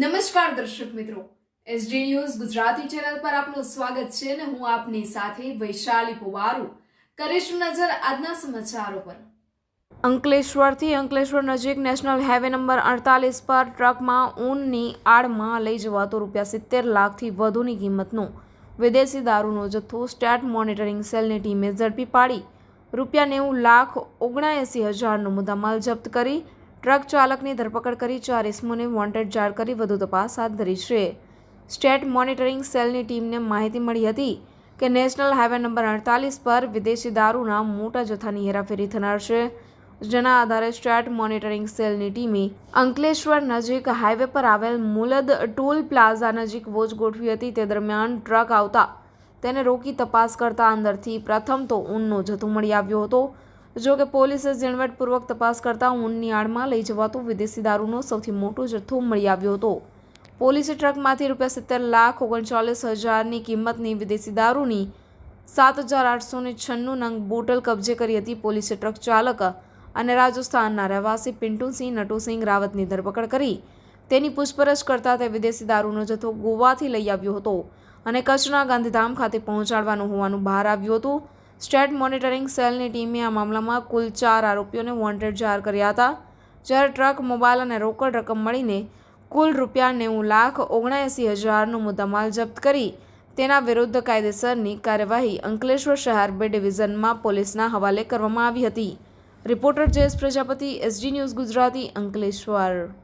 નમસ્કાર દર્શક મિત્રો. એસડી ન્યૂઝ ગુજરાતી ચેનલ પર આપનું સ્વાગત છે અને હું આપની સાથે વૈશાલી પુવારુ. કરીશું નજર આજના સમાચારો પર. અંકલેશ્વરથી અંકલેશ્વર નજીક નેશનલ હાઈવે નંબર અડતાલીસ પર ટ્રકમાં ઊનની આડમાં લઈ જવાતો રૂપિયા સિત્તેર લાખથી વધુની કિંમતનો વિદેશી દારૂનો જથ્થો સ્ટેટ મોનિટરિંગ સેલની ટીમે ઝડપી પાડી. રૂપિયા નેવું લાખ ઓગણએંસી હજારનો મુદ્દામાલ જપ્ત કરી ટ્રક ચાલકની ધરપકડ કરી ચાર ઇસમોને વોન્ટેડ જાહેર કરી વધુ તપાસ હાથ ધરી છે. સ્ટેટ મોનિટરિંગ સેલની ટીમને માહિતી મળી હતી કે નેશનલ હાઈવે નંબર અડતાલીસ પર વિદેશી દારૂના મોટા જથ્થાની હેરાફેરી થનાર છે, જેના આધારે સ્ટેટ મોનિટરિંગ સેલની ટીમે અંકલેશ્વર નજીક હાઈવે પર આવેલ મુલદ ટોલ પ્લાઝા નજીક વોચ ગોઠવી હતી. તે દરમિયાન ટ્રક આવતા તેને રોકી તપાસ કરતા અંદરથી પ્રથમ તો ઊનનો જથ્થો મળી આવ્યો હતો. જો કે પોલીસે ઝીણવટપૂર્વક તપાસ કરતા ઊનની આડમાં લઈ જવાતો વિદેશી દારૂનો સૌથી મોટો જથ્થો મળી આવ્યો હતો. પોલીસે ટ્રકમાંથી રૂપિયા સિત્તેર લાખ ઓગણચાલીસ હજારની કિંમતની વિદેશી દારૂની સાત હજાર આઠસો ને છન્નું નંગ બોટલ કબજે કરી હતી પોલીસે ટ્રક ચાલક અને રાજસ્થાનના રહેવાસી પિન્ટુસિંહ, નટુસિંહ રાવતની ધરપકડ કરી. તેની પૂછપરછ કરતા તે વિદેશી દારૂનો જથ્થો ગોવાથી લઈ આવ્યો હતો અને કચ્છના ગાંધીધામ ખાતે પહોંચાડવાનું હોવાનું બહાર આવ્યું હતું. સ્ટેટ મોનિટરિંગ સેલની ટીમે આ મામલામાં કુલ ચાર આરોપીઓને વોન્ટેડ જાહેર કર્યા હતા, જ્યારે ટ્રક, મોબાઈલ અને રોકડ રકમ મળીને કુલ રૂપિયા નેવું લાખ ઓગણએંસી હજારનો મુદ્દામાલ જપ્ત કરી, તેના વિરુદ્ધ કાયદેસરની કાર્યવાહી અંકલેશ્વર શહેર બે ડિવિઝનમાં પોલીસના હવાલે કરવામાં આવી હતી. Reporter Jayesh Prajapati, SG news Gujarati, Ankleshwar.